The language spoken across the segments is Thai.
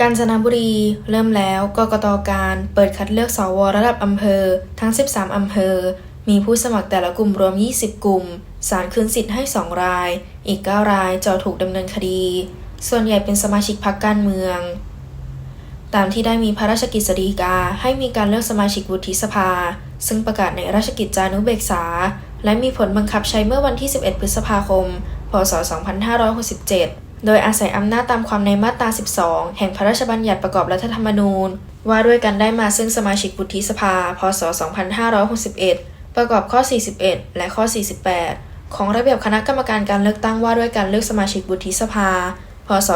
กาญจนบุรีเริ่มแล้วกกตการเปิดคัดเลือกสวระดับอำเภอ ทั้ง 13 อำเภอ มีผู้สมัครแต่ละกลุ่มรวม 20 กลุ่ม สารคืนสิทธิ์ให้ 2 ราย อีก 9 รายจอถูกดำเนินคดี ส่วนใหญ่เป็นสมาชิกพรรคการเมือง ตามที่ได้มีพระราชกิจสฎีกาให้มีการเลือกสมาชิกวุฒิสภา ซึ่งประกาศในราชกิจจานุเบกษา และมีผลบังคับใช้เมื่อวันที่ 11 พฤษภาคม พศ 2567 โดยอาศัยอำนาจตามความในมาตรา 12 แห่งพระราชบัญญัติประกอบรัฐธรรมนูญ ว่าด้วยการได้มาซึ่งสมาชิกวุฒิสภา พศ 2561 ประกอบข้อ 41 และข้อ 48 ของระเบียบคณะกรรมการการเลือกตั้งว่าด้วยการเลือกสมาชิกวุฒิสภา พศ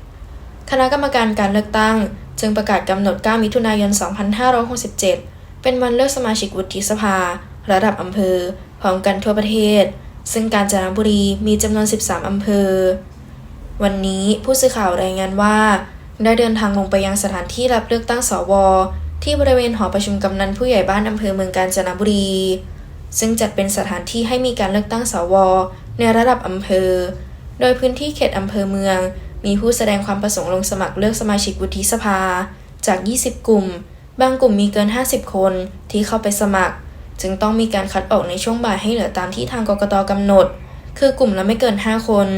2567 คณะกรรมการการเลือกตั้ง จึงประกาศกำหนด 9 มิถุนายน 2567 เป็นวันเลือกสมาชิกวุฒิสภา ระดับอำเภอพร้อมกันทั่วประเทศ ซึ่งกาญจนบุรีมีจำนวน 13 อำเภอ วันนี้ผู้สื่อข่าวรายงานว่า ได้เดินทางลงไปยังสถานที่รับเลือกตั้งสว ที่บริเวณหอประชุมกำนันผู้ใหญ่บ้านอำเภอเมืองกาญจนบุรี ซึ่งจัดเป็นสถานที่ให้มีการเลือกตั้งสว ในระดับอำเภอ โดยพื้นที่เขตอำเภอเมือง มีผู้แสดงความประสงค์ลงสมัครเลือกสมาชิกวุฒิสภา จาก 20 กลุ่ม บางกลุ่มมีเกิน 50 คนที่เข้าไปสมัคร จึงต้องมีการคัดออกในช่วงบ่ายให้เหลือตามที่ทางกกตกำหนด คือกลุ่มละไม่เกิน 5 คน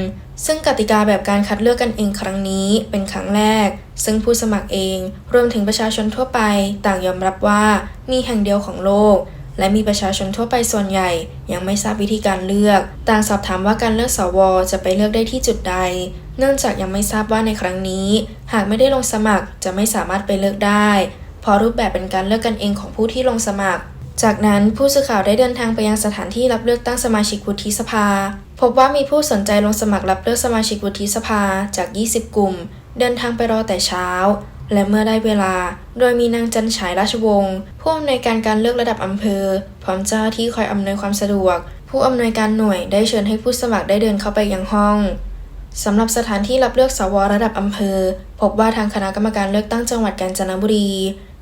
ซึ่งกติกาแบบการคัดเลือกกันเองครั้งนี้เป็นครั้งแรก ซึ่งผู้สมัครเองรวมถึงประชาชนทั่วไปต่างยอมรับว่ามีแห่งเดียวของโลก และมีประชาชนทั่วไปส่วนใหญ่ ยังไม่ทราบวิธีการเลือก ต่างสอบถามว่าการเลือกสว จะไปเลือกได้ที่จุดใด เนื่องจากยังไม่ทราบว่าในครั้งนี้ หากไม่ได้ลงสมัครจะไม่สามารถไปเลือกได้เพราะรูปแบบเป็นการเลือกกันเองของผู้ที่ลงสมัคร จากนั้นผู้สื่อข่าวได้เดินทางไปยังสถานที่รับเลือกตั้งสมาชิกวุฒิสภา พบว่ามีผู้สนใจลงสมัครรับเลือกสมาชิกวุฒิสภาจาก 20 กลุ่ม เดินทางไปรอแต่เช้า และเมื่อได้เวลา โดยมีนางจันฉายราชวงศ์ผู้อำนวยการการเลือกระดับอำเภอ พร้อมเจ้าหน้าที่คอยอำนวยความสะดวก ผู้อำนวยการหน่วยได้เชิญให้ผู้สมัครได้เดินเข้าไปยังห้องสำหรับสถานที่รับเลือกสวระดับอำเภอ พบว่าทางคณะกรรมการเลือกตั้งจังหวัดกาญจนบุรี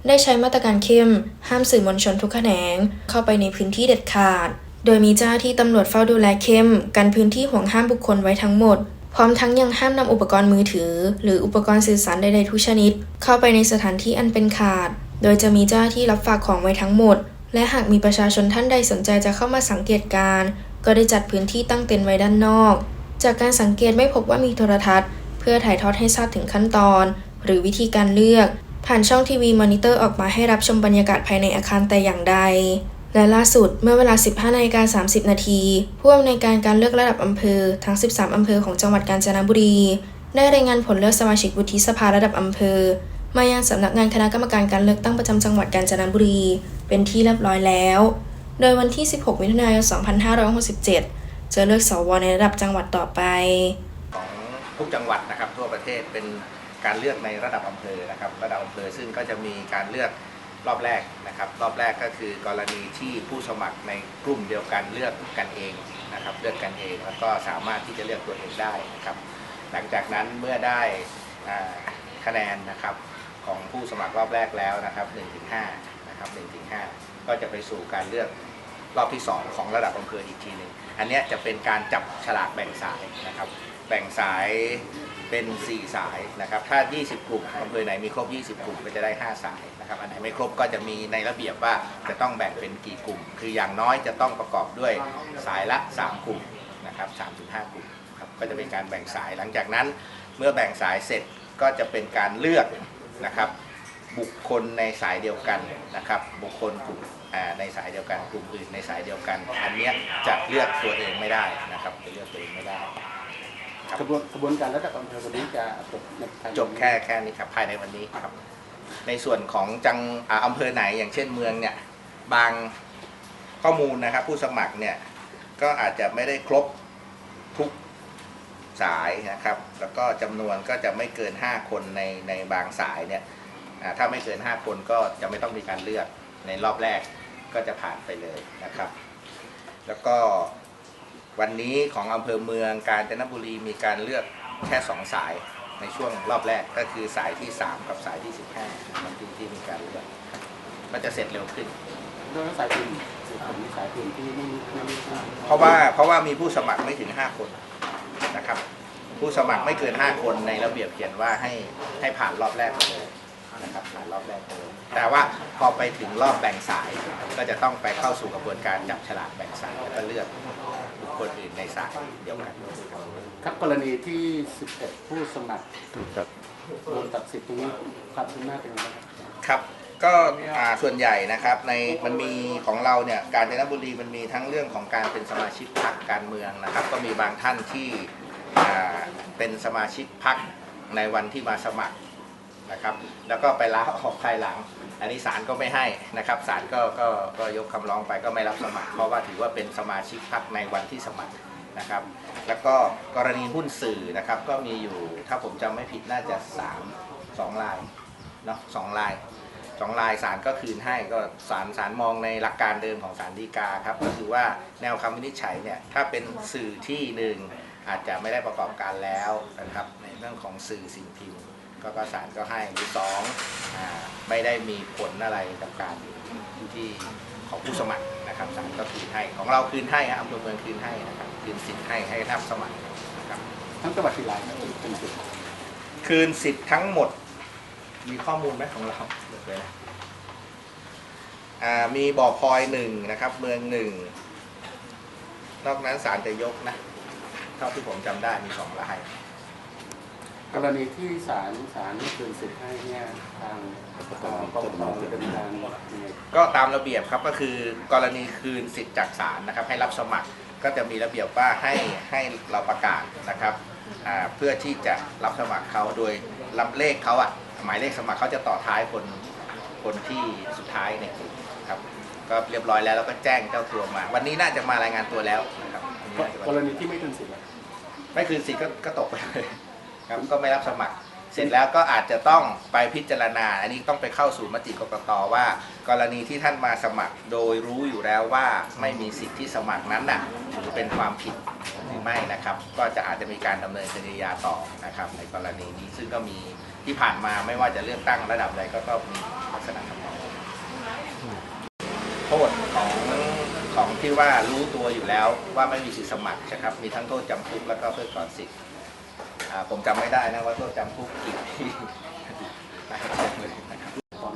ได้ใช้มาตรการเข้ม ห้ามสื่อมวลชนทุกแขนง เข้าไปในพื้นที่เด็ดขาด โดยมีเจ้าที่ตำรวจเฝ้าดูแลเข้ม กันพื้นที่ห่วงห้ามบุคคลไว้ทั้งหมด พร้อมทั้งยังห้ามนำอุปกรณ์มือถือ หรืออุปกรณ์สื่อสารใดๆทุกชนิด เข้าไปในสถานที่อันเป็นขาด โดยจะมีเจ้าที่รับฝากของไว้ทั้งหมด และหากมีประชาชนท่านใดสนใจจะเข้ามาสังเกตการ ก็ได้จัดพื้นที่ตั้งเต็นท์ไว้ด้านนอก จากการสังเกตไม่พบว่ามีโทรทัศน์ เพื่อถ่ายทอดให้ทราบถึงขั้นตอน หรือวิธีการเลือก ผ่านช่องทีวีมอนิเตอร์ออกมาให้รับชมบรรยากาศภายในอาคารแต่อย่างใด และล่าสุดเมื่อเวลา 15นาฬิกา30 นาทีผู้อำนวยการการเลือกระดับอำเภอทั้ง 13 อำเภอของจังหวัดกาญจนบุรี ได้รายงานผลเลือกสมาชิกวุฒิสภาระดับอำเภอ มายังสำนักงานคณะกรรมการการเลือกตั้งประจำจังหวัดกาญจนบุรี เป็นที่เรียบร้อยแล้ว โดยวันที่ 16 มิถุนายน 2567 จะเลือกสวในระดับจังหวัดต่อไปของทุกจังหวัดนะครับทั่วประเทศเป็น การเลือกในระดับอำเภอนะครับ ระดับอำเภอซึ่งก็จะมีการเลือกรอบแรกนะครับ รอบแรกก็คือกรณีที่ผู้สมัครในกลุ่มเดียวกันเลือกกันเองนะครับ เลือกกันเองแล้วก็สามารถที่จะเลือกตัวเองได้นะครับ หลังจากนั้นเมื่อได้คะแนนนะครับของผู้สมัครรอบแรกแล้วนะครับ1-5นะครับ1-5 ก็จะไปสู่การเลือกรอบที่ 2 ของระดับอำเภออีกทีหนึ่งอันนี้จะเป็นการจับฉลากแบ่งสายนะครับ แบ่งสาย เป็น 4 สายนะครับ ถ้า 20 กลุ่มอำเภอไหนมีครบ 20 กลุ่มก็จะได้ 5 สายนะครับ อันไหนไม่ครบก็จะมีในระเบียบว่าจะต้องแบ่งเป็นกี่กลุ่ม คืออย่างน้อยจะต้องประกอบด้วยสายละ 3 กลุ่มนะครับ3-5 กลุ่มครับก็จะเป็นการแบ่งสายหลังจากนั้น เมื่อแบ่งสายเสร็จก็จะเป็นการเลือกนะครับบุคคลในสายเดียวกันนะครับบุคคลกลุ่มในสายเดียวกันกลุ่มอื่นในสายเดียวกัน อันนี้จะเลือกตัวเองไม่ได้นะครับจะเลือกตัวเองไม่ได้ กระบวนกระบวนการระดับอำเภอวันนี้จะจบในภายในจบแค่แค่นี้ครับ ภายในวันนี้ครับ ในส่วนของจังอ่าอำเภอไหนอย่างเช่นเมืองเนี่ย บางข้อมูลนะครับ ผู้สมัครเนี่ย ก็อาจจะไม่ได้ครบทุกสายนะครับ แล้วก็จำนวนก็จะไม่เกิน 5 คนในในบางสายเนี่ยอ่าถ้าไม่เกิน 5 คนก็จะไม่ต้องมีการเลือกในรอบแรกก็จะผ่านไปเลยนะครับ แล้วก็ วันนี้ของอำเภอเมืองกาญจนบุรีมีการเลือกแค่ 2 สายในช่วงรอบแรกก็คือสายที่ 3 กับสายที่ 15นะครับที่ที่มีการเลือกก็จะเสร็จเร็วขึ้น โดยสายอื่นสายอื่นสายอื่นที่ไม่มีไม่มีเพราะว่าเพราะว่ามีผู้สมัครไม่ถึง 5 คนนะครับ ผู้สมัครไม่เกิน 5 คนในระเบียบเขียนว่าให้ให้ผ่านรอบแรกไปเลยนะครับผ่านรอบแรกไปเลยแต่ว่าพอไปถึงรอบแบ่งสายก็จะต้องไปเข้าสู่กระบวนการจับฉลากแบ่งสายแล้วก็เลือก คคลอื่นในสายเดียวกันครับกรณีที่ 11 ผู้สมัครโดนตัดสิทธิ์ตรงนี้ความคืบหน้าเป็นยังไงบ้างครับครับก็อ่าส่วนใหญ่นะครับในมันมีของเราเนี่ยการจนบุรีมันมีทั้งเรื่องของการเป็นสมาชิกพรรคการเมืองนะครับ ก็มีบางท่านที่อ่าเป็นสมาชิกพรรคในวันที่มาสมัคร นะครับ แล้วก็ไปลาออกภายหลัง อันนี้ศาลก็ไม่ให้นะครับศาลก็ก็ก็ยกคำร้องไปก็ไม่รับสมัคร เพราะว่าถือว่าเป็นสมาชิกพรรคในวันที่สมัครนะครับ แล้วก็กรณีหุ้นสื่อนะครับก็มีอยู่ถ้าผมจำไม่ผิดน่าจะ 3 2ลายเนาะสองลายสองลายศาลก็คืนให้ก็ศาลศาลมองในหลักการเดิมของศาลฎีกาครับก็คือว่าแนวคำวินิจฉัยเนี่ยถ้าเป็นสื่อที่หนึ่งอาจจะไม่ได้ประกอบการแล้วนะครับในเรื่องของสื่อสิ่งพิมพ์ ก็ก็ศาลก็ให้หรือสองอ่าไม่ได้มีผลอะไรกับการที่ของผู้สมัครนะครับศาลก็คืนให้ของเราคืนให้ครับอำเภอเมืองคืนให้นะครับคืนสิทธิ์ให้ให้รับสมัครนะครับทั้งจังหวัดกี่รายครับเป็นสิทธิ์คืนสิทธิ์ทั้งหมด มีข้อมูลไหมของเราเดี๋ยวเลยนะอ่ามีบ่อพลอยหนึ่งนะครับ เมืองหนึ่งนอกนั้นศาลจะยกนะเท่าที่ผมจำได้มีสองราย กรณีที่ศาลศาลไม่คืนสิทธิ์ให้เนี่ยทางเอ่อกรกตดำเนินการยังไงก็ตามระเบียบครับก็คือกรณีคืนสิทธิ์จากศาลนะครับ ให้รับสมัครก็จะมีระเบียบว่าให้ให้เราประกาศนะครับอ่าเพื่อที่จะรับสมัครเขาโดยรับเลขเขาอะหมายเลขสมัครเขาจะต่อท้ายคนคนที่สุดท้ายเนี่ยครับก็เรียบร้อยแล้วแล้วก็แจ้งเจ้าตัวมา วันนี้น่าจะมารายงานตัวแล้วนะครับวันนี้น่าจะมากรณีที่ไม่คืนสิทธิ์ล่ะไม่คืนสิทธิ์ก็ก็ตกไปเลย ครับก็ไม่รับสมัคร เสร็จแล้วก็อาจจะต้องไปพิจารณา อันนี้ต้องไปเข้าสู่มติกกตว่า กรณีที่ท่านมาสมัครโดยรู้อยู่แล้วว่าไม่มีสิทธิ์ที่สมัครนั้นน่ะถือเป็นความผิดหรือไม่นะครับ ก็จะอาจจะมีการดำเนินคดียาต่อนะครับ ในกรณีนี้ซึ่งก็มีที่ผ่านมาไม่ว่าจะเลือกตั้งระดับใดก็ก็มีลักษณะทำนองโทษของของที่ว่ารู้ตัวอยู่แล้วว่าไม่มีสิทธิสมัครนะครับมีทั้งโทษจำคุกแล้วก็เพิกถอนสิทธิ์ ผมจำไม่ได้นะว่าโทษจำคุกกี่ปีหลายแจ้งเลยนะครับตอน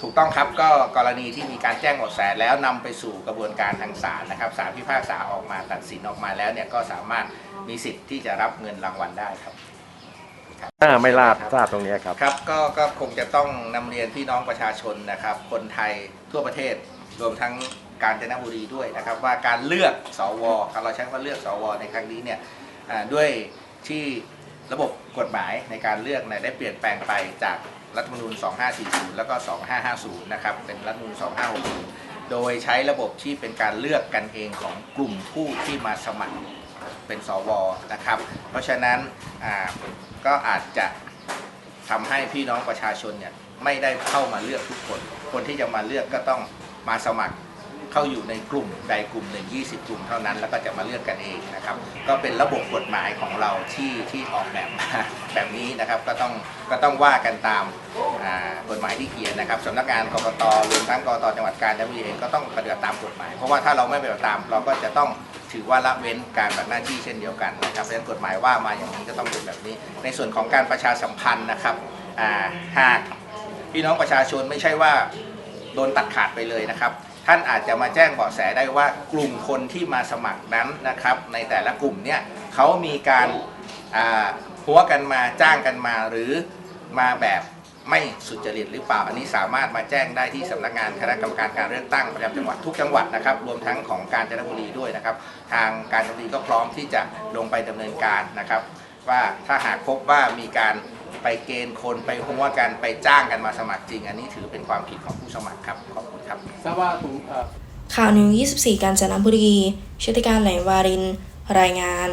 ถูกต้องครับก็กรณีที่มีการแจ้งเบาะแสแล้วนำไปสู่กระบวนการทางศาลนะครับศาลพิพากษาออกมาตัดสินออกมาแล้วเนี่ยก็สามารถมีสิทธิ์ที่จะรับเงินรางวัลได้ครับถ้าไม่ทราบทราบตรงนี้ครับครับก็ก็คงจะต้องนำเรียนพี่น้องประชาชนนะครับ คนไทยทั่วประเทศรวมทั้งกาญจนบุรีด้วยนะครับ ว่าการเลือกสวครับเราใช้คำว่าเลือกสวในครั้งนี้เนี่ยอ่าด้วยที่ ระบบกฎหมายในการเลือกเนี่ยได้เปลี่ยนแปลงไปจากรัฐธรรมนูญ 2540 แล้วก็ 2550 นะครับ เป็นรัฐธรรมนูญ 2560 โดยใช้ระบบที่เป็นการเลือกกันเองของกลุ่มผู้ที่มาสมัครเป็นสวนะครับ เพราะฉะนั้นก็อาจจะทำให้พี่น้องประชาชนเนี่ยไม่ได้เข้ามาเลือกทุกคน คนที่จะมาเลือกก็ต้องมาสมัคร เข้าอยู่ในกลุ่มใดกลุ่มหนึ่ง20 กลุ่มเท่านั้น แล้วก็จะมาเลือกกันเองนะครับ ก็เป็นระบบกฎหมายของเราที่ที่ออกแบบมาแบบนี้นะครับ ก็ต้องก็ต้องว่ากันตามกฎหมายที่เขียนนะครับสำนักงานกรกตรวมทั้งกรกตจังหวัดกาญจนบุรีเองก็ต้องปฏิบัติตามกฎหมาย เพราะว่าถ้าเราไม่ปฏิบัติตามเราก็จะต้องถือว่าละเว้นการปฏิบัติหน้าที่เช่นเดียวกันนะครับเพราะฉะนั้นกฎหมายว่ามาอย่างนี้ก็ต้องเป็นแบบนี้ ในส่วนของการประชาสัมพันธ์นะครับหากพี่น้องประชาชนไม่ใช่ว่าโดนตัดขาดไปเลยนะครับ ท่านอาจจะมาแจ้งเบาะแสได้ว่ากลุ่มคนที่มาสมัครนั้นนะครับ ในแต่ละกลุ่มเนี่ยเขามีการหัวกันมาจ้างกันมาหรือมาแบบไม่สุจริตหรือเปล่า อันนี้สามารถมาแจ้งได้ที่สำนักงานคณะกรรมการการเลือกตั้งประจำจังหวัดทุกจังหวัดนะครับ รวมทั้งของกาญจนบุรีด้วยนะครับ ทางการจนบุรีก็พร้อมที่จะลงไปดำเนินการนะครับ ว่าถ้าหากพบว่ามีการ ไปเกณฑ์คนไปหัวกันไปจ้างกันมาสมัครจริง อันนี้ถือเป็นความผิดของผู้สมัครครับขอบคุณครับทราบว่าตรงเอ่อข่าวนิว24 กาญจนบุรีชุติการไหลวาริน รายงาน